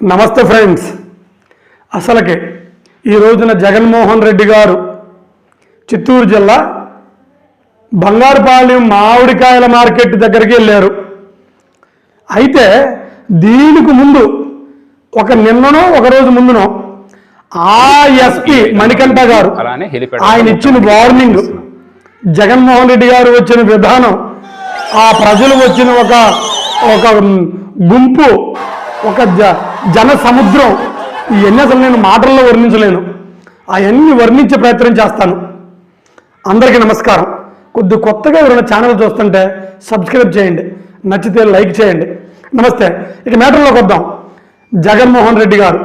నమస్తే ఫ్రెండ్స్. అసలుకి ఈ రోజున జగన్మోహన్ రెడ్డి గారు చిత్తూరు జిల్లా బంగారుపాలెం మామిడికాయల మార్కెట్ దగ్గరికి వెళ్ళారు. అయితే దీనికి ముందు ఒక నిన్ననో ఒక రోజు ముందునో ఆ ఎస్పీ మణికంఠ గారు ఆయన ఇచ్చిన వార్నింగ్ జగన్మోహన్ రెడ్డి గారు వచ్చిన విధానం ఆ ప్రజలు వచ్చిన ఒక ఒక గుంపు ఒక జ జన సముద్రం ఇవన్నీ అసలు నేను మాటల్లో వర్ణించలేను. అవన్నీ వర్ణించే ప్రయత్నం చేస్తాను. అందరికీ నమస్కారం. కొద్ది కొత్తగా ఎవరైనా ఛానల్ చూస్తుంటే సబ్స్క్రైబ్ చేయండి. నచ్చితే లైక్ చేయండి. నమస్తే. ఇక మ్యాటర్లోకి వద్దాం. జగన్మోహన్ రెడ్డి గారు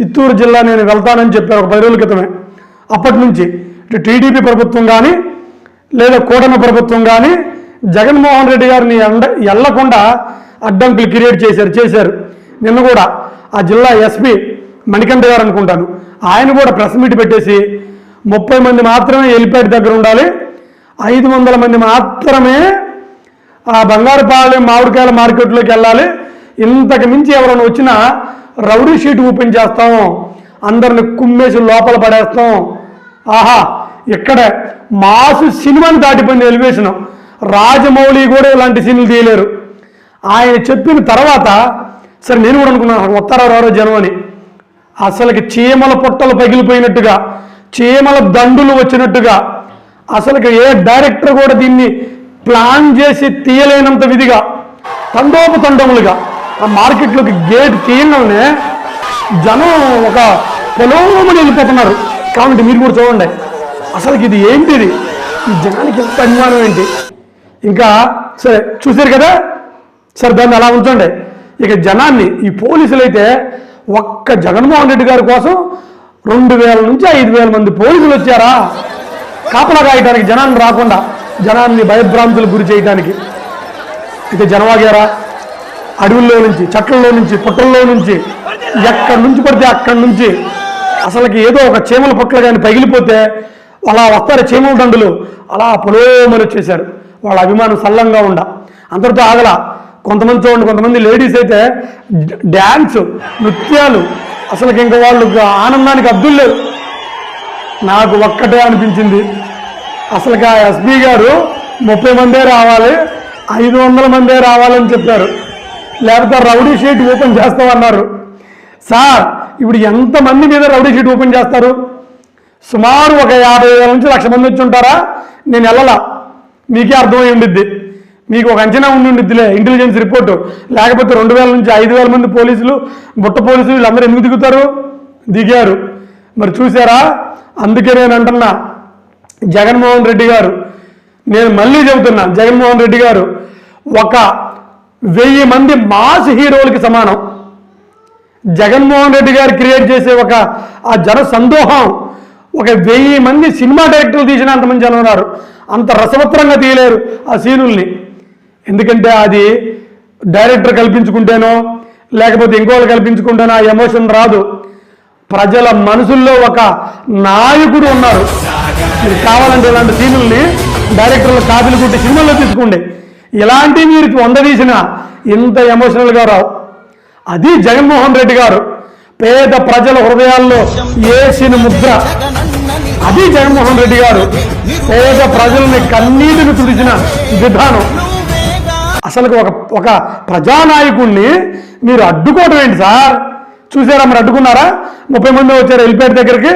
చిత్తూరు జిల్లా నేను వెళ్తానని చెప్పారు ఒక పది రోజుల క్రితమే. అప్పటి నుంచి ఇటు టీడీపీ ప్రభుత్వం కానీ లేదా కూటమి ప్రభుత్వం కానీ జగన్మోహన్ రెడ్డి గారిని ఎండ ఎల్లకుండా అడ్డంకులు క్రియేట్ చేశారు చేశారు. నిన్న కూడా ఆ జిల్లా ఎస్పీ మణికంఠ గారు అనుకుంటాను. ఆయన కూడా ప్రెస్ మీట్ పెట్టేసి ముప్పై మంది మాత్రమే ఎలిపేట దగ్గర ఉండాలి. ఐదు వందల మంది మాత్రమే ఆ బంగారుపాలెం మామిడికాయల మార్కెట్లోకి వెళ్ళాలి. ఇంతకు మించి ఎవరైనా వచ్చినా రౌడీ షీట్ ఓపెన్ చేస్తాం. అందరిని కుమ్మేసి లోపల పడేస్తాం. ఆహా ఇక్కడ మాసు సినిమాని దాటిపోయింది ఎలివేషన్. రాజమౌళి కూడా ఇలాంటి సీన్లు తీయలేరు. ఆయన చెప్పిన తర్వాత సరే నేను కూడా అనుకున్నాను వస్తారా రారో జనం అని. అసలుకి చీమల పొట్టలు పగిలిపోయినట్టుగా చీమల దండులు వచ్చినట్టుగా అసలుకి ఏ డైరెక్టర్ కూడా దీన్ని ప్లాన్ చేసి తీయలేనంత విధిగా తండోపతండములుగా ఆ మార్కెట్లోకి గేట్ తీయగానే జనం ఒక పొలోమని వెళ్ళిపోతున్నారు కాబట్టి మీరు కూడా చూడండి అసలుకి ఇది ఏంటిది? ఈ జనానికి ఎంత అభిమానం ఏంటి? ఇంకా సరే చూసారు కదా? సరే దాన్ని అలా ఉంచండి. ఇక జనాన్ని ఈ పోలీసులు అయితే ఒక్క జగన్మోహన్ రెడ్డి గారి కోసం రెండు వేల నుంచి ఐదు వేల మంది పోలీసులు వచ్చారా? కాపలా కాయటానికి జనాన్ని రాకుండా జనాన్ని భయభ్రాంతులకు గురి చేయడానికి ఇక జనవాగారా? అడవుల్లో నుంచి చెట్లలో నుంచి పుట్టల్లో నుంచి ఎక్కడి నుంచి పడితే అక్కడి నుంచి అసలుకి ఏదో ఒక చీమల పుట్టలు కానీ పగిలిపోతే అలా వస్తారు చీమల దండులు. అలా పొలోమని వచ్చేసారు వాళ్ళ అభిమానం సల్లంగా ఉండ. అందరితో ఆగల. కొంతమంది చూడండి కొంతమంది లేడీస్ అయితే డ్యాన్స్ నృత్యాలు. అసలుకి ఇంకా వాళ్ళు ఆనందానికి అద్దులు నాకు ఒక్కటే అనిపించింది. అసలు ఆ ఎస్బీ గారు ముప్పై మందే రావాలి ఐదు వందల మందే రావాలని చెప్పారు. లేకపోతే రౌడీ షీట్ ఓపెన్ చేస్తామన్నారు. సార్ ఇప్పుడు ఎంతమంది మీద రౌడీ షీట్ ఓపెన్ చేస్తారు? సుమారు ఒక యాభై వేల నుంచి లక్ష మంది వచ్చి ఉంటారా? నేను వెళ్ళలా. మీకే అర్థమై ఉండిద్ది. మీకు ఒక అంచనా ఉండుండిద్దిలే ఇంటెలిజెన్స్ రిపోర్టు లేకపోతే రెండు వేల నుంచి ఐదు వేల మంది పోలీసులు బుట్ట పోలీసులు వీళ్ళందరూ ఎందుకు దిగుతారు? దిగారు. మరి చూసారా అందుకే నేను అంటున్నా జగన్మోహన్ రెడ్డి గారు నేను మళ్ళీ చెబుతున్నా జగన్మోహన్ రెడ్డి గారు ఒక వెయ్యి మంది మాస్ హీరోలకి సమానం. జగన్మోహన్ రెడ్డి గారు క్రియేట్ చేసే ఒక ఆ జన సందోహం ఒక వెయ్యి మంది సినిమా డైరెక్టర్లు తీసిన అంతమంది జనం ఉన్నారు. అంత రసవత్రంగా తీయలేరు ఆ సీనుల్ని. ఎందుకంటే అది డైరెక్టర్ కల్పించుకుంటేనో లేకపోతే ఇంకోళ్ళు కల్పించుకుంటేనో ఆ ఎమోషన్ రాదు. ప్రజల మనసుల్లో ఒక నాయకుడు ఉన్నారు. మీరు కావాలంటే ఇలాంటి సీనుల్ని డైరెక్టర్లు కాపీలు కుట్టి సినిమాల్లో తీసుకోండి. ఇలాంటి మీరు వంద తీసిన ఇంత ఎమోషనల్గా రావు. అది జగన్మోహన్ రెడ్డి గారు. పేద ప్రజల హృదయాల్లో వేసిన ముద్ర. అది జగన్మోహన్ రెడ్డి గారు. పేద ప్రజల్ని కన్నీటిని తుడిచిన విధానం. అసలు ఒక ఒక ప్రజానాయకుడిని మీరు అడ్డుకోవడం ఏంటి సార్? చూసారా మరి అడ్డుకున్నారా? ముప్పై మంది వచ్చారు ఎల్పేట దగ్గరికి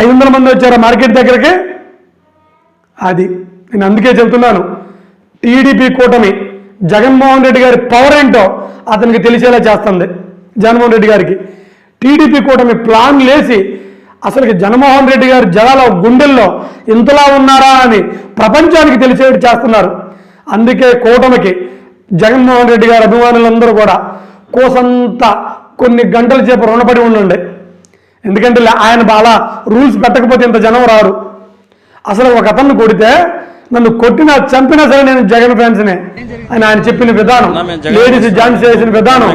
ఐదు వందల మంది వచ్చారా మార్కెట్ దగ్గరికి. అది నేను అందుకే చెబుతున్నాను టీడీపీ కూటమి జగన్మోహన్ రెడ్డి గారి పవర్ ఏంటో అతనికి తెలిసేలా చేస్తుంది జగన్మోహన్ రెడ్డి గారికి. టీడీపీ కూటమి ప్లాన్ లేసి అసలుకి జగన్మోహన్ రెడ్డి గారి జనాల గుండెల్లో ఇంతలా ఉన్నారా అని ప్రపంచానికి తెలిసేట్టు చేస్తున్నారు. అందుకే కూటమికి జగన్మోహన్ రెడ్డి గారి అభిమానులందరూ కూడా కోసంత కొన్ని గంటల చేపు రుణపడి ఉండండి. ఎందుకంటే ఆయన బాగా రూల్స్ పెట్టకపోతే ఇంత జనం రారు. అసలు ఒక అతన్ని కొడితే నన్ను కొట్టినా చంపినా సరే నేను జగన్ ఫ్యాన్స్నే అని ఆయన చెప్పిన విధానం లేడీస్ ఝాన్స్ చేసిన విధానం.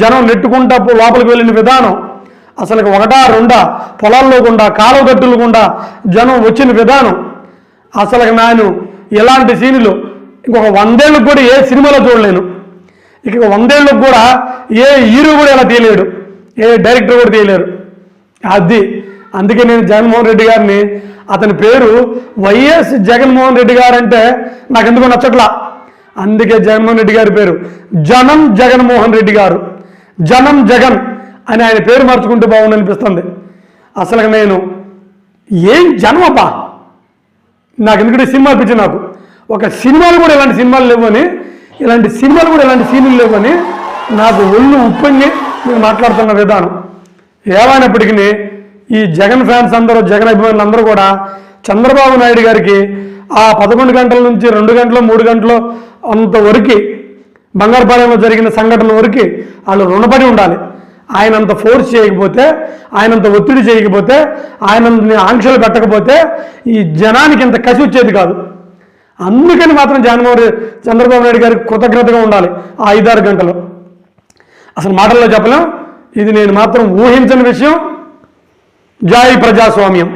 జనం నెట్టుకుంటా లోపలికి వెళ్ళిన విధానం అసలు ఒకటా రెండా పొలాల్లో గుండా కాలువ గట్టులు గుండా జనం వచ్చిన విధానం అసలు నేను ఇలాంటి సీన్లు ఇంకొక వందేళ్ళకు కూడా ఏ సినిమాలో చూడలేను. ఇక వందేళ్ళకు కూడా ఏ హీరో కూడా ఇలా తీయలేడు. ఏ డైరెక్టర్ కూడా తీయలేరు. అది. అందుకే నేను జగన్మోహన్ రెడ్డి గారిని అతని పేరు వైఎస్ జగన్మోహన్ రెడ్డి గారు అంటే నాకు ఎందుకు నచ్చట్లా. అందుకే జగన్మోహన్ రెడ్డి గారి పేరు జనం జగన్మోహన్ రెడ్డి గారు. జనం జగన్ అని ఆయన పేరు మార్చుకుంటే బాగుంది అనిపిస్తుంది. అసలు నేను ఏం జనం అబ్బా నాకు ఎందుకంటే సినిమా పిచ్చి నాకు. ఒక సినిమాలు కూడా ఇలాంటి సినిమాలు లేవని ఇలాంటి సినిమాలు కూడా ఇలాంటి సీన్లు లేవని నాకు ఒళ్ళు ఉప్పొంగి నేను మాట్లాడుతున్న విధానం. ఏమైనప్పటికీ ఈ జగన్ ఫ్యాన్స్ అందరూ జగన్ అభిమానులు అందరూ కూడా చంద్రబాబు నాయుడు గారికి ఆ పదకొండు గంటల నుంచి రెండు గంటలు మూడు గంటలు అంతవరకు బంగారుపాలెంలో జరిగిన సంఘటన వరకు వాళ్ళు రుణపడి ఉండాలి. ఆయనంత ఫోర్స్ చేయకపోతే ఆయనంత ఒత్తిడి చేయకపోతే ఆయనంత ఆంక్షలు పెట్టకపోతే ఈ జనానికి ఇంత కసి వచ్చేది కాదు. అందుకని మాత్రం జగన్మోహన్ రెడ్డి చంద్రబాబు నాయుడు గారికి కృతజ్ఞతగా ఉండాలి ఆ ఐదారు గంటలు. అసలు మాటల్లో చెప్పలేం. ఇది నేను మాత్రం ఊహించని విషయం. జాయి ప్రజాస్వామ్యం.